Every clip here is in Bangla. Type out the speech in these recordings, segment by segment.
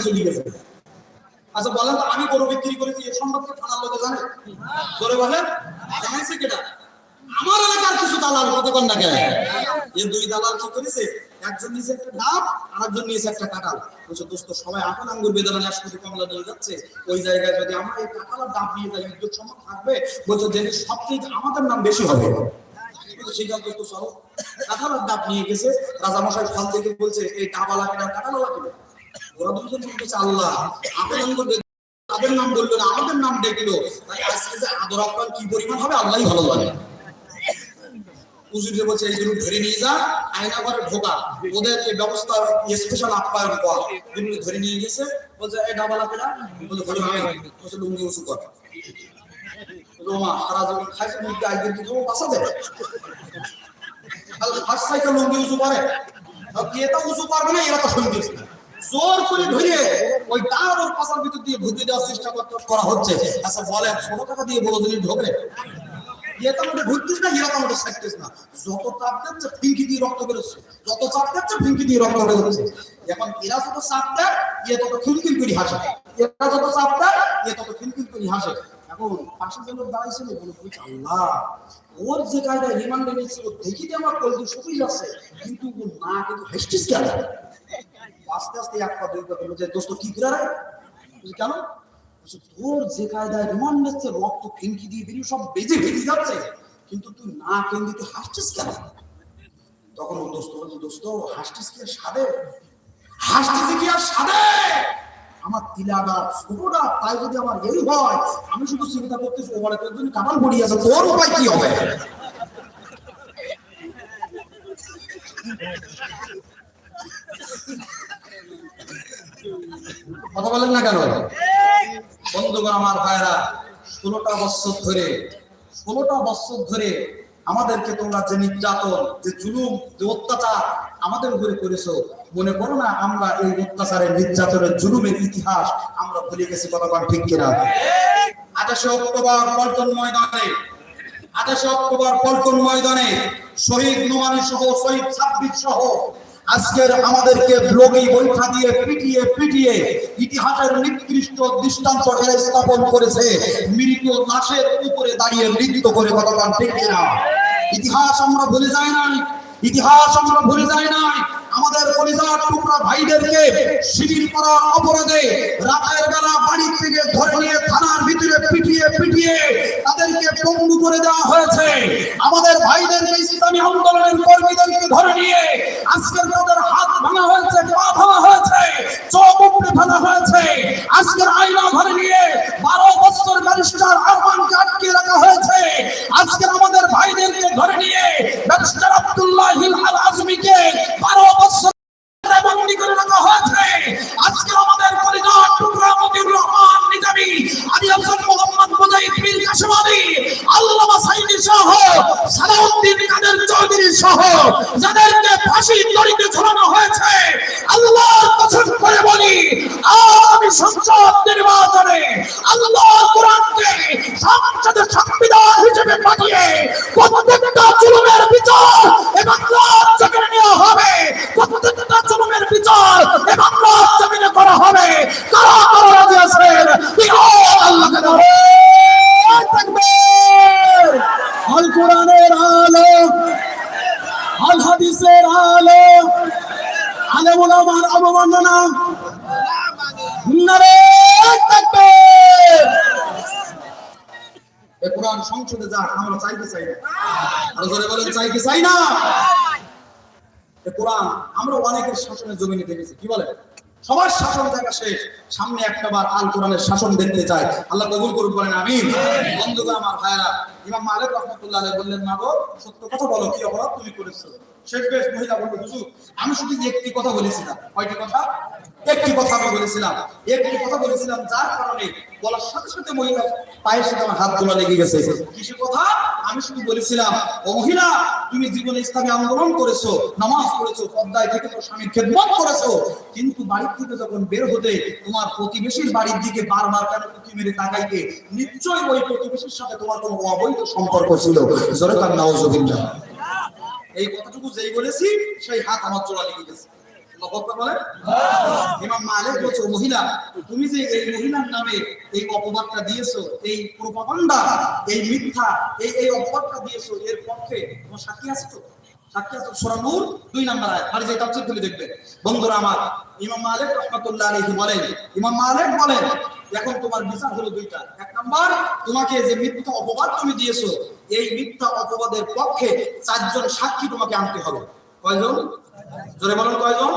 কিছু লিখেছে আচ্ছা বলেন তো, আমি গরু বিক্রি করেছি এর সম্পর্কে থানার লোকে জানে? বলেন, জানাইছে কেটা? আমার এলাকার কিছু দালাল না এই দুই দালাল কি করেছে? একজন নিয়েছে একটা ডাব নিয়েছে একটা কাঁঠাল। বলছে, দোস্ত, সবাই আঙ্গুর কমলা যাচ্ছে। ওই জায়গায় যদি এই কাঁঠাল আর ডাব নিয়ে থাকবে? বলছে সবচেয়ে আমাদের নাম বেশি হবে। সেই দোস্ত সহ কাঁঠাল আর ডাব নিয়ে গেছে। রাজামশাই ফল থেকে বলছে, এই ডাবালা কেনা, কাঁঠাল কেনা? আল্লাহ। তাদের নাম বলল না আমাদের নাম ডেকলো। তাই আজকে যে আদর কি পরিমাণ হবে, আল্লাহই ভালো বলছে, এই ধরে নিয়ে যা, আয়না ঘরে ঢোকা। ব্যবস্থা স্পেশাল আপ্যায়ন কর। ধরে নিয়ে গেছে, বলছে, এই ডাবালা পেড়া। বলে আমি বলছে, লুঙ্গি উঁচু কর। রোমা জীবন খাইছে, মুখে কি বাসা ফার্স্ট সাইকেল লুঙ্গি উঁচু কে তা উঁচু করবে না, এরা তো শুনতে জোর করে ধরে ওই ওর পাশার ভিতর দিয়ে ঢুকিয়ে দেওয়ার চেষ্টা করা হচ্ছে। আচ্ছা বলেন ষোলো টাকা দিয়ে বড় জিনিস দেয় ইয়ে ইয়ে তত খিলখিল করে হাসে। এখন পাশে যে লোক দাঁড়াইছিল বলে বলছে আল্লাহ, ওর যে কায়দায় রিমান্ডে নিয়েছিল দেখি যে আমার কলদি শুকিয়ে যাচ্ছে কিন্তু না কিন্তু আস্তে আস্তে এক পা, দুই পা যে, দোস্ত, কি করে রে? কেন? তোর যে কায়দায় রিমান্ড নিচ্ছে রক্ত ফিনকি দিয়ে বেরিয়ে সব বেজে বেরিয়ে যাচ্ছে, কিন্তু তুই না কেন্দ্রে তুই হাসছিস কেন? তখন ও দোস্ত বলছে, দোস্ত, হাসছিস কি আর সাদে হাসছিস কি আর সাদে আমার তিলাটা ছোটটা তাই যদি আমার এই হয়, আমি শুধু চিন্তা করতেছি ওবারে তোর জন্য কামাল পড়ি আছে, তোর উপায় কি হবে? কথা বলেন না কেন? বন্ধুগণ, আমার ভাইরা ষোলোটা বছর ধরে, ষোলোটা বছর ধরে আমাদেরকে তোমরা যে নির্যাতন, যে জুলুম, যে অত্যাচার আমাদের উপরে করেছ, মনে করো না আমরা এই অত্যাচারের, নির্যাতনের, জুলুমের ইতিহাস আমরা ভুলে গেছি কতক্ষণ ঠিক কিনা? আঠাশে অক্টোবর পল্টন ময়দানে, আঠাশে অক্টোবর পল্টন ময়দানে শহীদ নোমানি সহ শহীদ ছাব্বিশ সহ আজকের আমাদেরকে ব্লগি বৈঠা দিয়ে পিটিয়ে পিটিয়ে ইতিহাসের নিকৃষ্ট দৃষ্টান্ত এরা স্থাপন করেছে। মৃত লাশের উপরে দাঁড়িয়ে নৃত্য করে গতকাল ঠিক কিনা? ইতিহাস আমরা ভুলে যাই নাই। ইতিহাস আমরা ভুলে যাই নাই। আমাদের পরিবার টুকরা ভাইদেরকে শিবির করার অপরাধে রাতের বেলা বাড়ি থেকে ধরে নিয়ে থানার ভিতরে পিটিয়ে পিটিয়ে তাদেরকে পঙ্গু করে দেওয়া হয়েছে। আমাদের ভাইদেরকে ইসলামী আন্দোলনের কর্মীদেরকে ধরে নিয়ে আজকের আয়না ঘরে নিয়ে বারো বছর ব্যারিস্টার আহ্বানকে আটকে রাখা হয়েছে। আজকে আমাদের ভাইদেরকে ধরে নিয়ে কি চাই না। কোরআন আমরা অনেকের শাসনের জমিনে দেখেছি কি বলে? সবার শাসন থাকা শেষ। সামনে একটা বার আল কোরআনের শাসন দেখতে চাই। আল্লাহ কবুল করুন বলেন আমি বন্ধুগণ আমার ভাইরা ইমাম মালিক বললেন সত্য কথা বলো, কি অপরাধ তুমি করেছ? শেষ বেশ মহিলা হুজুর, আমি শুধু একটি কথা বলেছিলাম। কয়টি কথা? একটি কথা আমি বলেছিলাম। একটি কথা বলেছিলাম যার কারণে বলার সাথে সাথে মহিলা পায়ের সাথে আমার হাত তোলা লেগে গেছে। কিসের কথা? আমি শুধু বলেছিলাম, ও মহিলা, তুমি জীবনে ইসলামী আন্দোলন করেছ, নামাজ পড়েছো পদ্মায় থেকে তো স্বামীর খেদমত করেছ, কিন্তু বাড়ির থেকে যখন বের হতে তোমার প্রতিবেশীর বাড়ির দিকে বারবার কেন উঁকি মেরে তাকাইতে, নিশ্চয়ই ওই প্রতিবেশীর সাথে তোমার কোনো অবৈধ সম্পর্ক ছিল। জোরে কান নাউজুবিল্লাহ এই কথাটুকু যেই বলেছি, সেই হাত আমার চোরা লেগে গেছে। মিথ্যা, এই এই দিয়েছ, এর পক্ষে তোমার সাক্ষী দুই আর যে দেখবে বন্ধুরা আমার, ইমাম মালিক রাহমাতুল্লাহ বলেন, ইমাম মালিক বলেন এখন তোমার বিচার হলো দুইটা। এক নাম্বার, তোমাকে যে মিথ্যা অপবাদ তুমি দিয়েছ, এই মিথ্যা অপবাদের পক্ষে চারজন সাক্ষী তোমাকে আনতে হবে। কয়জন? জোরে বলুন কয়জন?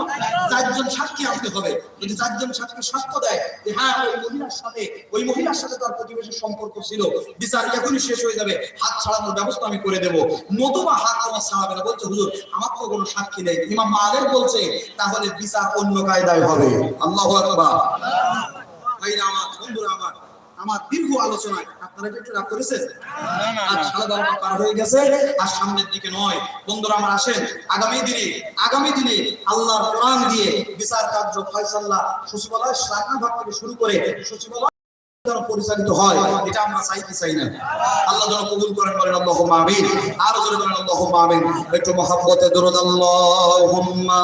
চারজন সাক্ষী আনতে হবে। যদি চারজন সাক্ষী সাক্ষ্য দেয়, যে হ্যাঁ ওই মহিলার সাথে, ওই মহিলার সাথে তার প্রতিবেশীর সম্পর্ক ছিল, বিচার এখনই শেষ হয়ে যাবে, হাত ছাড়ানোর ব্যবস্থা আমি করে দেব। নতুবা হাত তোমার ছাড়াবে না, বলছে, হুজুর, আমার তো কোনো সাক্ষী নেই। ইমাম মাদের বলছে, তাহলে বিচার অন্য কায়দায় হবে। আল্লাহু আকবার। ভাইরা আমার বন্ধুরা আমার আমার দীর্ঘ আলোচনায় আপনারা একটু রাগ করেছেন? আর বারোটা পার হয়ে গেছে আর সামনের দিকে নয়। বন্ধুরা আমার আসেন। আগামী দিনে আগামী দিনে আল্লাহর কোরআন দিয়ে বিচার কার্য ফয়সাল্লাহ সচিবালয় শাখা ভাগ থেকে শুরু করে সচিবালয় পরিচালিত হয় এটা আমরা চাই কি চাই না? আল্লাহ যেন কবুল করেন বলেন আল্লাহ আমিন। আরও জোরে বলেন আল্লাহ আমিন। একটু মহাব্বতে দরুদ আল্লাহুম্মা।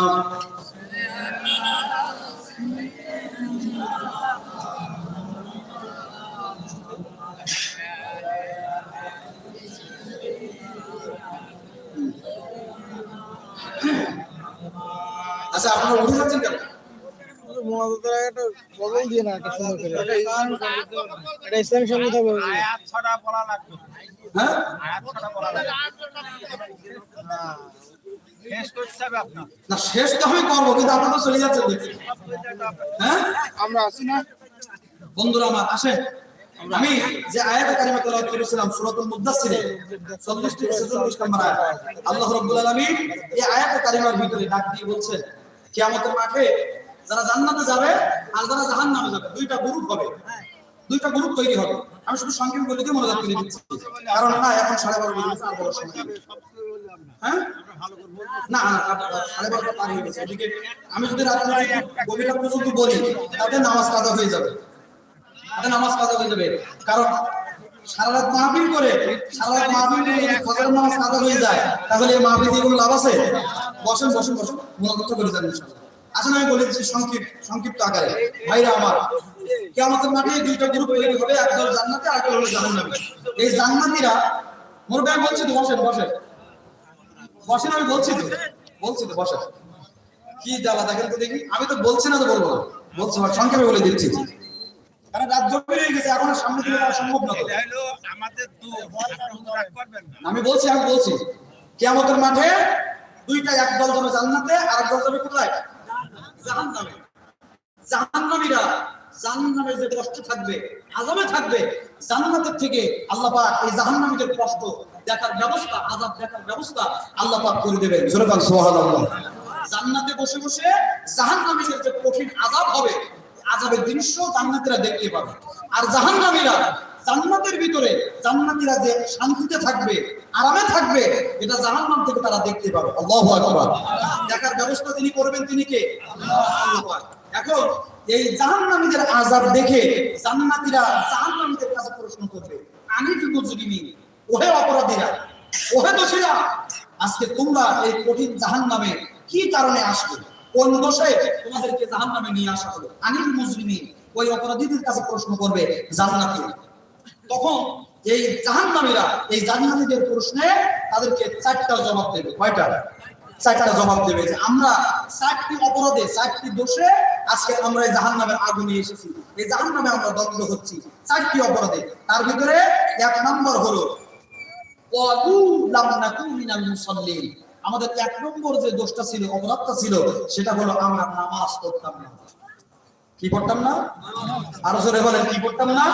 আচ্ছা আপনারা উঠে যাচ্ছেন কেন? না হ্যাঁ? লাগবে। শেষ করতে হবে আপনার? না শেষ তো আমি করব কিন্তু আপনারা তো চলে যাচ্ছেন হ্যাঁ? আমরা আছি না? বন্ধুরা আমার আসেন। আমি যে আয়াত কারিমা তেলাওয়াত করেছিলাম সূরাতুল মুদাসসিরে 40 থেকে 46 নম্বর আয়াত। আল্লাহ রাব্বুল আলামিন এই আয়াত কারিমার ভিতরে ডাক দিয়ে বলছেন কিয়ামতের মাঠে যারা জান্নাতে যাবে আর যারা জাহান্নামে যাবে, দুইটা গ্রুপ হবে। দুইটা গ্রুপ তৈরি হবে। আমি শুধু সংক্ষেপে বলে দিয়ে মনোযোগ করে দিচ্ছি। কারণ না, এখন সাড়ে বারো বেজে আর বড় সময় হ্যাঁ? না সাড়ে বারোটা পার হয়ে গেছে। এদিকে আমি যদি রাত গভীরটা পর্যন্ত বলি, তাতে নামাজ কাজা হয়ে যাবে। তাতে নামাজ কাজা হয়ে যাবে। কারণ সারা রাত মাহফিল করে, সারা রাত মাহফিল করে যদি ফজরের নামাজ কাজা হয়ে যায়, তাহলে এই মাহফিল কোনো লাভ আছে? বসেন বসেন বসেন। মনোযোগ করে যান ইনশাআল্লাহ। আসলে আমি বলে দিচ্ছি সংক্ষিপ্ত সংক্ষিপ্ত আকারে। ভাইরা আমার কেয়ামতের মাঠে দুইটা গ্রুপ তৈরি হবে একদল জান্নাতে আর একদল হলো জাহান্নামে। এই জান্নাতীরা মোর ভাই বলছি তো বসেন বসেন। বসেন আমি বলছি তো। বলছি তো বসেন। কি জ্বালা দেখেন তো দেখি। আমি তো বলছি না তো বলব না। বলছি না, সংক্ষেপে বলে দিচ্ছি। কারণ রাত গভীর গেছে এখন সামনে দিকে যাওয়া সম্ভব না আমাদের আমি বলছি আমি বলছি কেয়ামতের মাঠে দুইটা এক দল যাবে জান্নাতে আর এক দল যাবে কোথায়? যে কষ্ট থাকবে, আযাবে থাকবে, জান্নাতের থেকে আল্লাহ পাক এই জাহান্নামীদের কষ্ট দেখার ব্যবস্থা, আযাব দেখার ব্যবস্থা আল্লাহ পাক করে দেবেন। জোরে বল সুবহানাল্লাহ। জান্নাতে বসে বসে জাহান্নামীদের যে কঠিন আযাব হবে, আযাবের দৃশ্য জান্নাতীরা দেখতে পাবে। আর জাহান্নামীরা জান্নাতের ভিতরে জান্নাতীরা যে শান্তিতে থাকবে, আরামে থাকবে, এটা জাহান্নাম থেকে তারা দেখতে পাবে। আল্লাহু আকবার। দেখার ব্যবস্থা তিনি করবেন তিনি কে? এখন এই জাহান্নামীদের আযাব দেখে জান্নাতীরা জাহান্নামীদের কাছে প্রশ্ন করবে, আমি কি মুজরিমিন ওহে অপরাধীরা, ওহে দোষীরা, আজকে তোমরা এই কঠিন জাহান্নামে কি কারণে আসবে কোন দোষে তোমাদেরকে জাহান্নামে নিয়ে আসা হলো? আনিল মুজরিমিন ওই অপরাধীদের কাছে প্রশ্ন করবে জান্নাতীরা তখন এই জাহান্নামীরা, এই জাহান্নামীদের প্রশ্নে তাদেরকে চারটা জবাব দেবে। কয়টা? চারটা জবাব দেবে যে আমরা চারটি অপরাধে, চারটি দোষে আজকে আমরা এই জাহান্নামের আগুনে এসেছি। এই জাহান্নামে আমরা দগ্ধ হচ্ছি চারটি অপরাধে। তার ভিতরে এক নম্বর হলো আমাদের এক নম্বর যে দোষটা ছিল, অপরাধটা ছিল, সেটা হলো আমরা নামাজ পড়তাম না। কি পড়তাম না? আরও জোরে বলেন, কি পড়তাম না?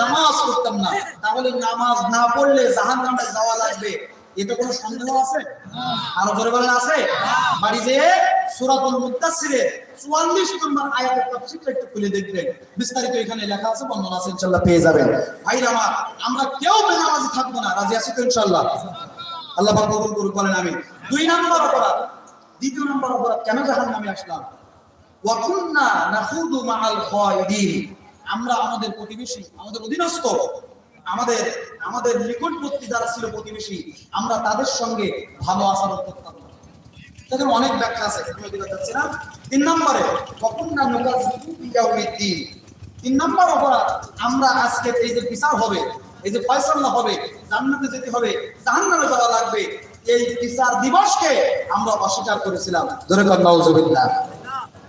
নামাজ পড়তাম না। তাহলে নামাজ না পড়লে জাহান্নামে যাওয়া লাগবে। এতে কোনো সন্দেহ আছে? আরও জোরে বলেন, আছে? বাড়ি যে সূরাতুল মুদাসসিরে 44 নম্বর আয়াতের তাফসীরটা একটু খুলে দেখবেন। বিস্তারিত এখানে লেখা আছে, বর্ণনা আছে, ইনশাআল্লাহ পেয়ে যাবেন। ভাইরা আমার, আমরা কেউ বেনামাজি থাকব না। রাজি আছি তো, ইনশাআল্লাহ? আল্লাহ কবুল করুক, বলেন আমি দুই নম্বর অপরাধ। দ্বিতীয় নম্বর অপরাধ, কেন জাহান নামে আসলাম? আমরা আমাদের নিকটবর্তী যারা ছিল প্রতিবেশী, আমরা তাদের সঙ্গে ভালো তিন নম্বরে আমরা আজকে এই যে বিচার হবে, এই যে ফয়সালা হবে, জান্নাতে যেতে হবে, জাহান্নামে যাওয়া লাগবে, এই দিবসকে আমরা অস্বীকার করেছিলাম। ধরে কর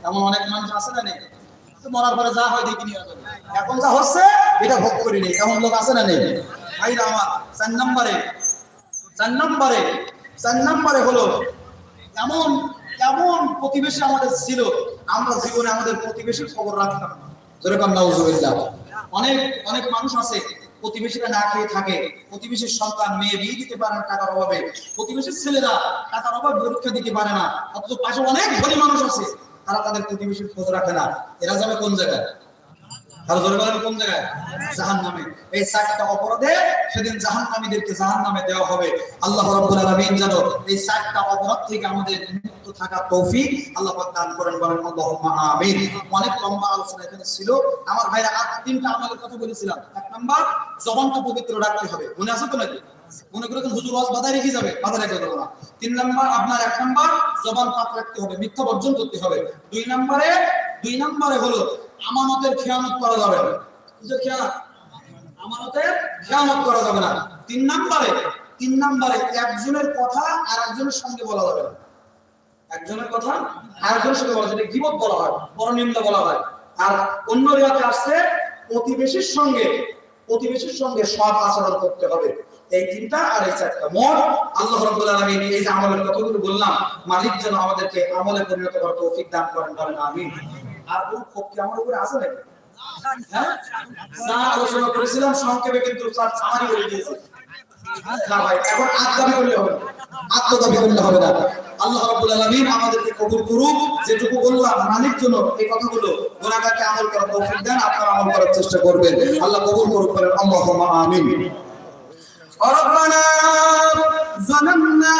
এমন অনেক মানুষ আছে না নেই? মরার পরে যা হয় দেখি নিয়ে। এখন যা হচ্ছে, এটা ভোগ করিনি এমন লোক আছে না নেই? আমার, চার নম্বরে চার নম্বরে চার নম্বরে হলো, এমন এমন প্রতিবেশী আমাদের ছিল, আমরা জীবনে আমাদের প্রতিবেশীর খবর রাখতাম। যেরকম অনেক অনেক মানুষ আছে, প্রতিবেশীরা না খেয়ে থাকে, প্রতিবেশীর সন্তান মেয়ে বিয়ে দিতে পারে না টাকার অভাবে, প্রতিবেশীর ছেলেরা টাকার অভাবে পরীক্ষা দিতে পারে না, অথচ পাশে অনেক ধনী মানুষ আছে। তারা তাদের প্রতিবেশীর খোঁজ রাখে না। এরা যাবে কোন জায়গায়? জোরে বলেন কোন জায়গায়? জাহান নামে এই অপরাধে সেদিন জাহান নামীদেরকে জাহান নামে দেওয়া হবে। আল্লাহ আলামিন এই অপরাধ থেকে আমাদের মুক্ত থাকা তৌফিক আল্লাহ পাক দান করেন বলেন, আল্লাহুম্মা আমিন। অনেক লম্বা আলোচনা এখানে ছিল। আমার ভাইরা তিনটা কথা বলেছিলাম। এক নাম্বার পবিত্র রাখতে হবে। মনে আছে তো নাকি? মনে করে হুজুর ওয়াজ রেখে যাবে বাধায় রেখে না। তিন নাম্বার, আপনার এক নাম্বার, জবান রাখতে হবে, মিথ্যা বর্জন করতে হবে। দুই নাম্বারে দুই নাম্বারে হলো আমানতের খেয়ানত করা যাবে না। আমানতের খেয়ানত করা যাবে না। তিন নাম্বারে তিন নাম্বারে একজনের কথা আর একজনের সঙ্গে বলা যাবে না। একজনের কথা আর একজনের সঙ্গে বলা যাবে গিবত বলা হয় বড় নিন্দা বলা হয়। আর অন্য রিয়াতে আসছে, প্রতিবেশীর সঙ্গে প্রতিবেশীর সঙ্গে সৎ আচরণ করতে হবে। এই তিনটা আর এই চারটা। মোট আল্লাহ রাব্বুল আলামিন এই যে আমলের কথাগুলো বললাম, মালিক যেন আমাদেরকে আমলে পরিণত করার তৌফিক দান করেন, বলেন আমিন। আর কোন ক্ষোভ কি আমার উপরে আছে নাকি হ্যাঁ? যা আলোচনা করেছিলাম সংক্ষেপে কিন্তু স্যার সামারি করে দিয়েছে না ভাই এখন আত্মদাবি করলে হবে না। আত্মদাবি করলে হবে না আল্লাহ রাব্বুল আলামিন আমাদেরকে কবুল করুক যেটুকু বললাম মালিক জন্য এই কথাগুলো গুনাহগারকে আমল করার তৌফিক দেন আপনারা আমল করার চেষ্টা করবেন আল্লাহ কবুল করুক বলেন আল্লাহুম্মা আমিন ربنا ظلمنا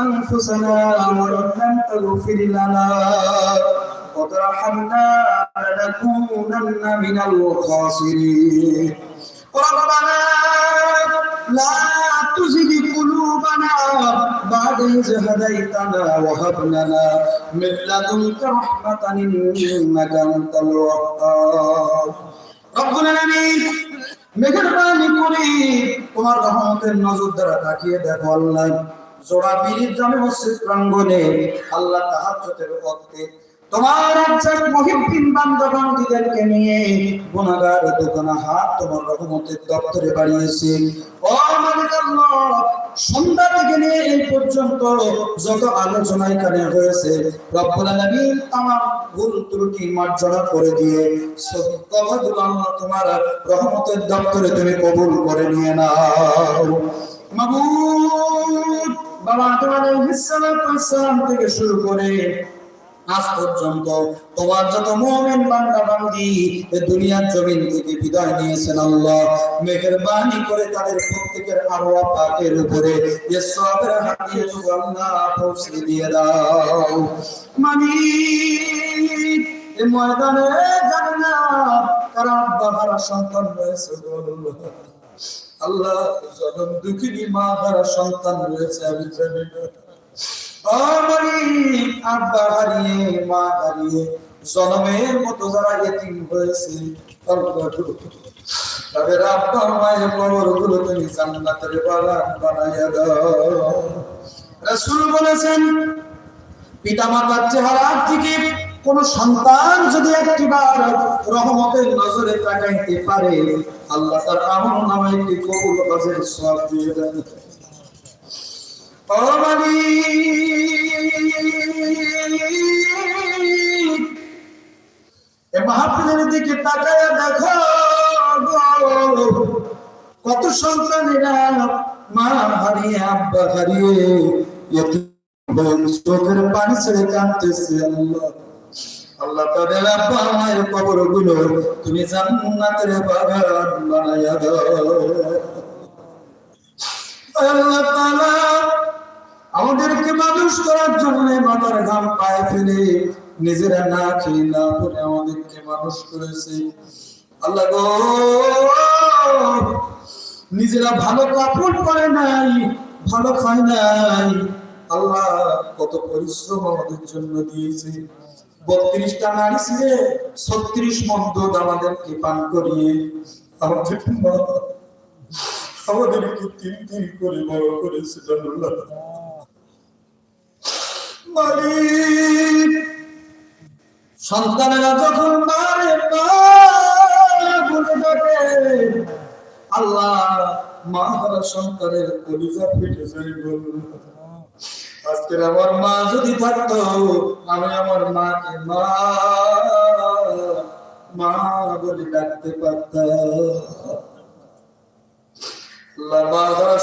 أنفسنا وإن لم تغفر لنا وترحمنا لنكونن من الخاسرين ربنا لا تزغ قلوبنا بعد إذ هديتنا وهب لنا من لدنك رحمة إنك أنت الوهاب رب العالمين মেহেরবানি করে তোমার রহমতের নজর দ্বারা তাকিয়ে দেখো আল্লাহ জোড়া পীরিত জামে মসজিদ প্রাঙ্গণে আল্লাহ তাহাজ্জুদের ওয়াক্তে তোমার একজন মহিবিন বান্দবান্ধীদেরকে নিয়ে গুনাহগার দোকানা হাত তোমার রহমতের দপ্তরে বাড়িয়েছে। ও মালিক সন্ধ্যা থেকে নিয়ে এই পর্যন্ত যত আলোচনা এখানে হয়েছে, রব্বুল ভুল ত্রুটি মার্জনা করে দিয়ে কথাগুলো তোমার রহমতের দপ্তরে তুমি কবুল করে নিয়ে নাও। বাবা তোমার থেকে শুরু করে আজ পর্যন্ত তোমার যত মুমিন বান্দা বান্দি দুনিয়ার জমিন থেকে বিদায় নিয়েছেন আল্লাহ। মেহেরবানি করে তাদের প্রত্যেকের আরওয়া পাকের উপরে আল্লাহ পৌঁছে দিয়ে দাও। এ ময়দানে সন্তান রয়েছে আল্লাহ, জনম দুঃখিনী মা হারা সন্তান রয়েছে, আমি জানি না। হারিয়ে মা হারিয়ে জনমের মতো যারা এতিম হয়েছে তাদের আব্বা মায়ের কবরগুলো তুমি জান্নাতের বাগান বানাইয়া দাও। বলেছেন পিতা মাতার চেহারা থেকে কোন সন্তান যদি একটিবার রহমতের নজরে তাকাইতে পারে, আল্লাহ তার আমল নামে একটি কবুল হজের সব দিয়ে এ মাহফিলের দিকে তাকায় দেখো কত সন্তানেরা মা হারিয়ে আব্বা হারিয়ে চোখের পানি ছেড়ে কাঁদতেছে আল্লাহ। আল্লাহ তাদের আব্বা মায়ের কবরগুলো তুমি জান্নাতের বাগান বানাইয়া দাও। আল্লাহ তাআলা আমাদেরকে মানুষ করার জন্য মাথার ঘাম পায়ে ফেলে নিজেরা না খেয়ে না পরে আমাদেরকে মানুষ করেছে। আল্লাহ গো, নিজেরা ভালো কাপড় পরে নাই, ভালো খায় নাই। আল্লাহ কত পরিশ্রম আমাদের জন্য দিয়েছে। বত্রিশটা নারী ছিলে, ছত্রিশ মন দুধ আমাদেরকে পান করিয়ে আমাদের আমাদেরকে তিন তিন করে বড় করেছে জানুল্লাহ সন্তানেরা যখন মারে আল্লাহ, মা হারা সন্তানের কলিজা ফেটে যায় আজকের আমার মা যদি থাকতো, আমি আমার মাকে মা মা বলে ডাকতে পারতাম।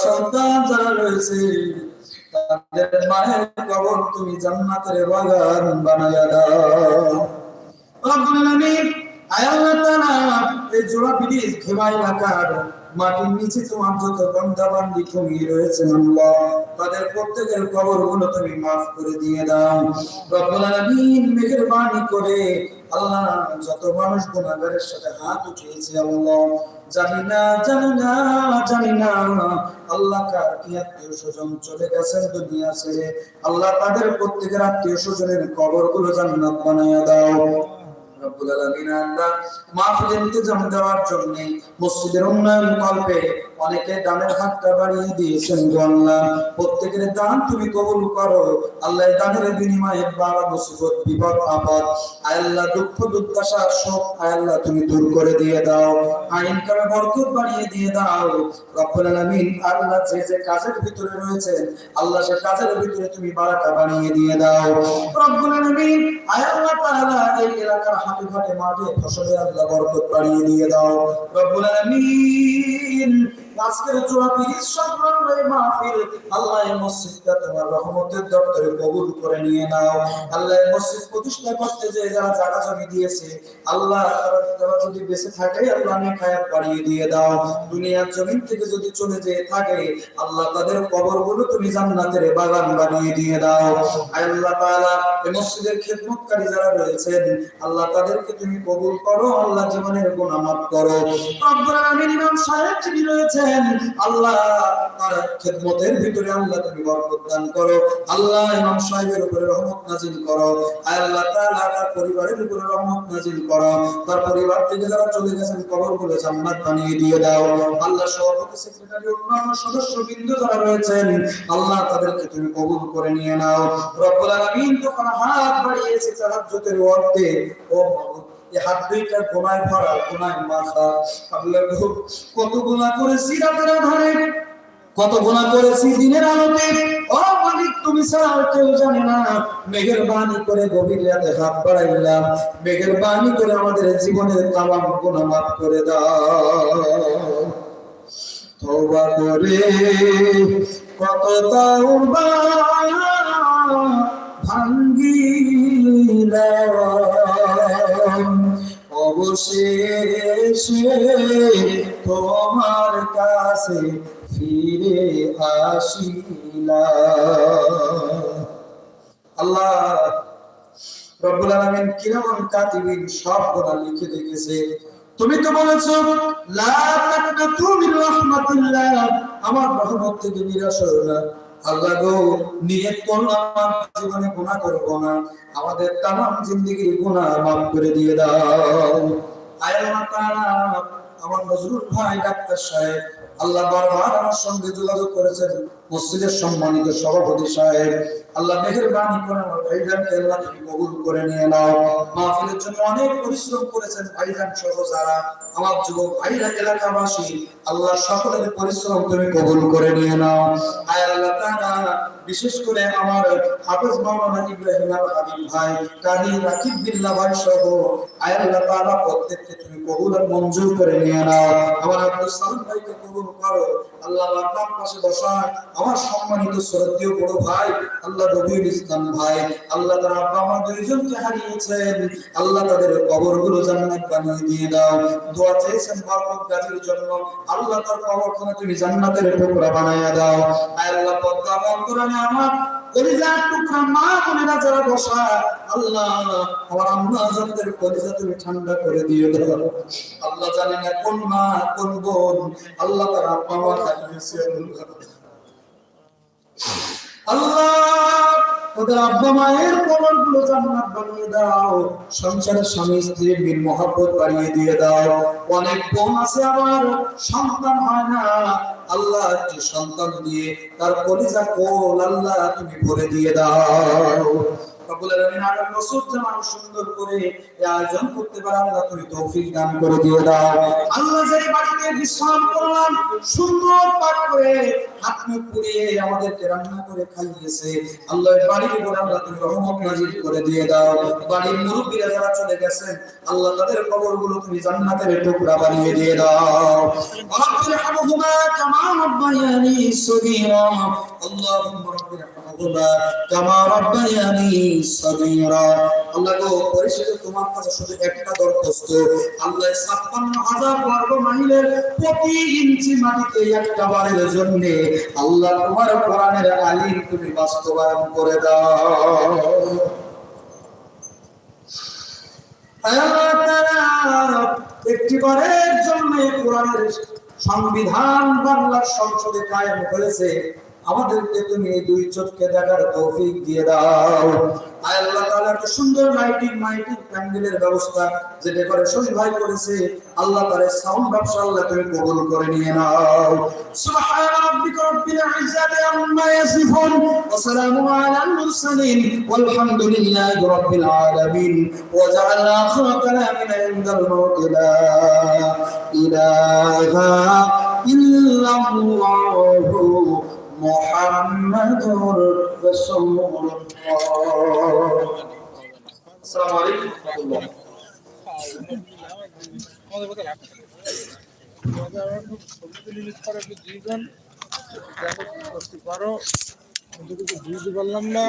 সন্তান যারা রয়েছে তাদের মায়ের কবর তুমি জান্নাতের বাগান বানায়া দাও। রব্বুল আলামিন, আয় আল্লাহ তাআলা, এই জোড়া ব্রিজ ঘেমা এলাকার মাটির নিচে তোমার যত বান্দি ঘুমিয়ে রয়েছেন আল্লাহ, তাদের প্রত্যেকের কবরগুলো তুমি মাফ করে দিয়ে দাও। রব্বুল আলামিন করে আল্লাহ যত মানুষ সাথে হাত উঠিয়েছে আল্লাহ, জানি না জানি না জানি না আল্লাহ কার কি আত্মীয় স্বজন চলে গেছেন দুনিয়া ছেড়ে, আল্লাহ তাদের প্রত্যেকের আত্মীয় স্বজনের কবরগুলো জান্নাত বানায়া দাও। রব্বুল আলামিন আল্লাহ মাহফিল ইন্তজাম দেওয়ার জন্য মসজিদের উন্নয়ন কল্পে অনেকে দানের হাতটা বাড়িয়ে দিয়েছেন গো আল্লাহ। প্রত্যেকের দান তুমি কবুল করো। আল্লাহ দানের বিনিময়ে বাবা মুসিবত বিপদ, আপদ আয় আল্লাহ দুঃখ, দুর্দশা, সব আয় আল্লাহ তুমি দূর করে দিয়ে দাও। আইন কামে বরকত বাড়িয়ে দিয়ে দাও। রব্বুল আলামিন আল্লাহ যে যে কাজের ভিতরে রয়েছেন, আল্লাহ সে কাজের ভিতরে তুমি বারাকা বানিয়ে দিয়ে দাও। রব্বুল আলামিন আল্লাহ তাআলা এই এলাকার ঘাটে মাঠে ফসলে আল্লাহ বরকত বাড়িয়ে দিয়ে দাও। রব্বুল আলামিন আজকের জোড়া সংক্রান্ত মাহফিল আল্লাহ মসজিদটা তোমার রহমতের দপ্তরে কবুল করে নিয়ে নাও। আল্লাহ মসজিদ প্রতিষ্ঠা করতে যে যারা জমি দিয়েছে আল্লাহ তারা যদি বেঁচে থাকে, আল্লাহ বাড়িয়ে দিয়ে দাও। দুনিয়ার জমিন থেকে যদি চলে যেয়ে থাকে, আল্লাহ তাদের তুমি জান্নাতের বাগান বানিয়ে দিয়ে দাও। আল্লাহ এই মসজিদের খেদমতকারী যারা রয়েছেন, আল্লাহ তাদেরকে তুমি কবুল করো আল্লাহ জীবনের মাফ করো। রব্বুল আলামিন ইমাম সাহেব যিনি রয়েছেন আল্লাহ তার খেদমতের ভিতরে আল্লাহ তুমি বরকত দান করো। আল্লাহ ইমাম সাহেবের উপরে রহমত নাজিল করো। আল্লাহ তাআলা তার পরিবারের উপরে রহমত নাজিল করো। তার পরিবার থেকে যারা চলে গেছেন, কবরগুলো জান্নাত বানিয়ে দিয়ে দাও। আল্লাহ সভাপতি, সেক্রেটারি, অন্যান্য সদস্য বিন্দু যারা রয়েছেন, আল্লাহ তাদেরকে তুমি কবুল করে নিয়ে নাও। রব্বুল আলামিন তখন হাত বাড়িয়েছে তাহাজ্জুদের ওয়াক্তে ও মাবুদ এই হাত গোনায় ভরা, গোনায় মাথা। আল্লাহ কত গোনা করেছি রাতের আধারে? কত গোনা করেছি দিনের আলোতে? ও মালিক, তুমি কেউ জানে না। মেঘের বাণী করে গভীর রাতে হাত বাড়াইলাম। মেঘের বাণী করে আমাদের জীবনের তামাম গুনাহ মাফ করে দাও। তওবা করে কত তাওবা ভাঙ্গিলাম। তোমার কাছে ফিরে আসিলাম। আল্লাহ রব্বুল আলামিন কিরামান কাতিবিন সব কথা লিখে রেখেছে। তুমি তো বলেছ, লা তাকনাতু মির আমার রহমত থেকে নিরাশ হও না। আল্লাহ গো, নিয়ত করলাম জীবনে গুনাহ করব না। আমাদের তামাম জিন্দেগির গুনাহ মাফ করে দিয়ে দাও। আল্লাহ আমার নজরুল ভাই ডাক্তার সাহেব, আল্লাহ বারবার আমার সঙ্গে যোগাযোগ করেছেন। মসজিদের সম্মানিত সভাপতি সাহেব, আল্লাহ মেহেরবানি করে আমার ভাইজানকে আল্লাহ তুমি কবুল করে নিয়ে নাও। মাহফিলের জন্য অনেক পরিশ্রম করেছেন ভাইজান সহ যারা, আমার যুবক ভাইরা, এলাকাবাসী। আল্লাহ সকলের পরিশ্রম তুমি কবুল করে নিয়ে নাও। আয় আল্লাহ তাআলা, বিশেষ করে আমার হাফেজ মাওলানা ইব্রাহিম আল হাবিব ভাই, কাজী রাকিব বিল্লাহ ভাই সহ, আয় আল্লাহ তাআলা, প্রত্যেককে তুমি কবুল আর মঞ্জুর করে নিয়ে নাও। আমার আব্দুল সালাম ভাইকে কবুল করো। আল্লাহ বাম পাশে বসা আমার সম্মানিত শ্রদ্ধেয় বড় ভাই, আল্লাহ রবিউল ইসলাম ভাই, আল্লাহ তার আব্বা আমার দুইজনকে হারিয়েছেন আল্লাহ তাদের কবরগুলো জান্নাত বানিয়ে দিয়ে দাও। দোয়া চেয়েছেন বরকত গাজীর জন্য। আল্লাহ তার কবরখানা তুমি জান্নাতের টুকরা বানায়া দাও। আল্লাহ, পদ্মা বন্ধুরানে আমার কলিজার টুকরা মা বোনেরা যারা বসা, আল্লাহ, আমার আম্মা জানদের কলিজা তুমি ঠান্ডা করে দিয়ে দাও। আল্লাহ জানে না কোন মা, কোন বোন। আল্লাহ তার আব্বা মা হারিয়েছে আল্লাহ অনেক আছে সন্তান হয় না। আল্লাহ সন্তান দিয়ে তার কলিজা কোল আল্লাহ তুমি ভরে দিয়ে দাও। রব্বুল আলামিন আগামী বছর যেন সুন্দর করে আয়োজন করতে পারে, আল্লাহ তুমি তৌফিক দান করে দিয়ে দাও। আল্লাহ যে বাড়িতে বিশ্রাম করলাম, সুন্দর পাক করে হাত মুখ পুড়িয়ে আমাদেরকে রান্না করে খাইয়েছে। আল্লাহ বাড়ির উপর আল্লাহ তুমি রহমত নাজিল করে দিয়ে দাও। বাড়ির মুরব্বীরা যারা চলে গেছেন, আল্লাহ তাদের কবরগুলো তুমি জান্নাতের টুকরা বানিয়ে দিয়ে দাও। রব্বির হামহুমা কামা রব্বায়ানি সগীরা। আল্লাহুম্মা রব্বির আল্লাহ তোমার কাছে শুধু একটা দরখাস্ত। আল্লাহ 56000 বর্গ মাইলের প্রতি ইঞ্চি মাটিতে একটা বারের জন্য আল্লাহ তোমার কোরআনের তুমি বাস্তবায়ন করে দাও। তাআলা একটিবারের জন্য কোরআনের সংবিধান বাংলার সংসদে কায়েম হয়েছে। আমাদেরকে তুমি এই দুই চোখকে দেখার তৌফিক দিয়ে দাও। আয় আল্লাহ তাআলা, একটা সুন্দর লাইটিং মাইটিং প্যান্ডেলের ব্যবস্থা যে ডেকোরেশন ভাই করেছে, আল্লাহ তাআলা সাউন্ড ব্যবসা আল্লাহ তুমি কবুল করে নিয়ে নাও। সুবহান রাব্বিকা রাব্বিল ইজ্জাতি আম্মা ইয়াসিফুন, ওয়া সালামু আলাল মুরসালিন, ওয়ালহামদুলিল্লাহি রাব্বিল আলামিন। ওয়া জাআলনা আখিরা কালামিনা ইনদাল মাউত, লা ইলাহা ইল্লাল্লাহু محمد رسول الله السلام عليكم ورحمة الله আমাদের কথা রাখ ছবিতে রিলিজ করে একটু দিয়ে দেন দেখো কি করতে পারো কিন্তু কিছু বুঝতে পারলাম না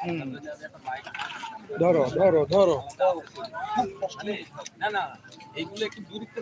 হুম। ধরো ধরো ধরো না না এইগুলো একটু দূরত্বে